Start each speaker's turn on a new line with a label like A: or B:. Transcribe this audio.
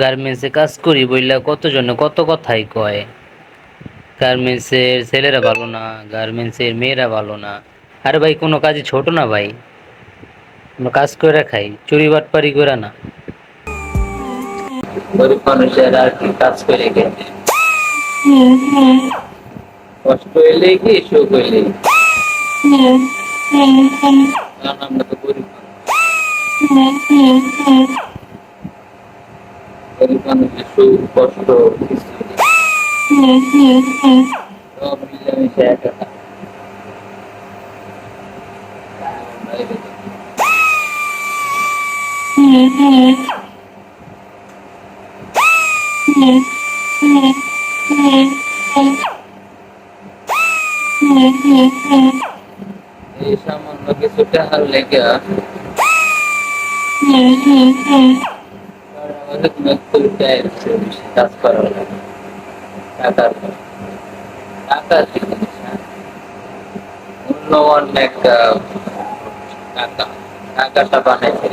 A: গার্মেন্টসে কাজ করি বইলা কতজনে, কত কথাই কয়। গার্মেন্টসের ছেলেরা ভালো না গার্মেন্টসের মেয়েরা ভালো না। আরে ভাই, কোনো কাজই ছোট না ভাই। কাজ করে খাই, চুরি বাটপারি করে না। গরিব মানুষের আর কি কাজ করে খেতে কষ্ট হইলে কি হইলে? কিছু নেই। সব মিলেমিশে একা এই সামান্য কিছু টাকার লেগে আমাদের চায় কাজ করা লাগে টাকার টাকা জিনিস। মূল্যবান একটা টাকা টাকাটা বানাইছে